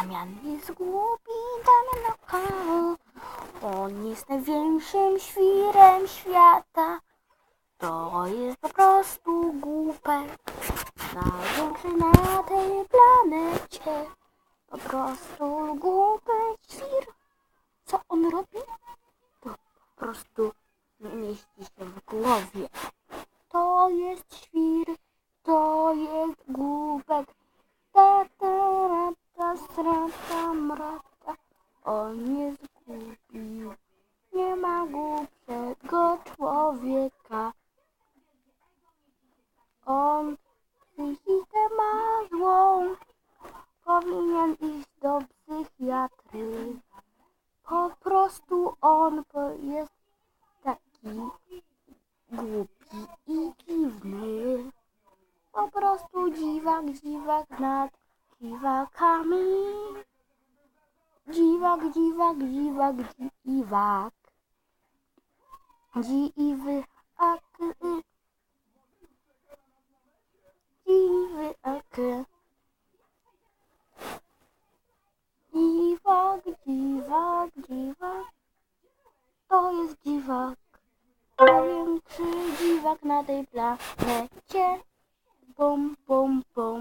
Damian jest głupi, Damian na. On jest największym świrem świata. To jest po prostu głupek. Największy na tej planecie. Po prostu głupek świr. Co on robi? To po prostu nie mieści się w głowie. To jest świr, to jest głupek. On jest głupi. Nie ma głupszego człowieka. On psychikę ma złą. Powinien iść do psychiatry. Po prostu on jest taki głupi i dziwny. Po prostu dziwak, dziwak nad dziwakami. Dziwak, dziwak, dziwak, dziwak. Dziwy, ak. Dziwy, ak. Dziwak, dziwak, dziwak. To jest dziwak. Największy dziwak na tej planecie. Bum, bum, bum.